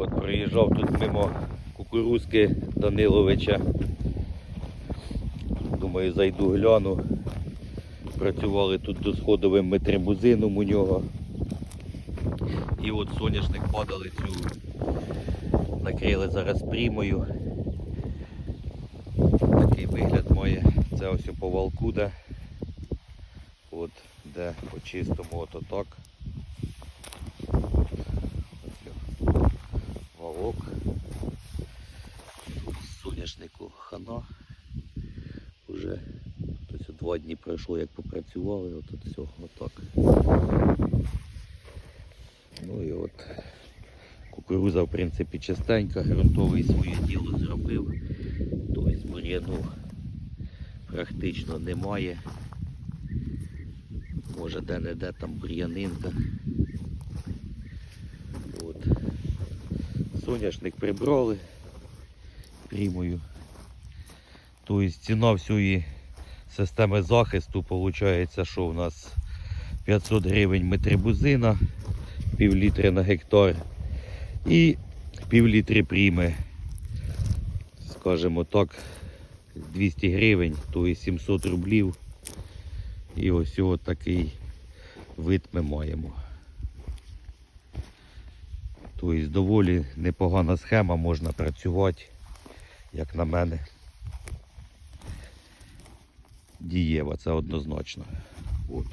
От проїжджав тут мимо кукурузки Даниловича. Думаю, зайду гляну. Працювали тут досходовим метрибузином у нього. І от соняшник падали цю. Накрили зараз прімою. Такий вигляд має. Це ось по валку. От де по чистому от отак. Ось о. Валок. Тут соняшнику хана. Уже тобто два дні пройшло, як попрацювали, от от все, отак. Ну і от кукуруза, в принципі, чистенька, ґрунтовий своє діло зробив. Тобто бур'яну практично немає. Може де-не-де там бур'янинка. Соняшник прибрали прямою. Тобто ціна всієї системи захисту виходить, що у нас 500 гривень метрибузина, пів літри на гектар і пів літри пріми, скажімо так, 200 гривень, тобто 700 рублів. І ось ось такий вид ми маємо. Тобто доволі непогана схема, можна працювати, як на мене. Дієва, це однозначно. От.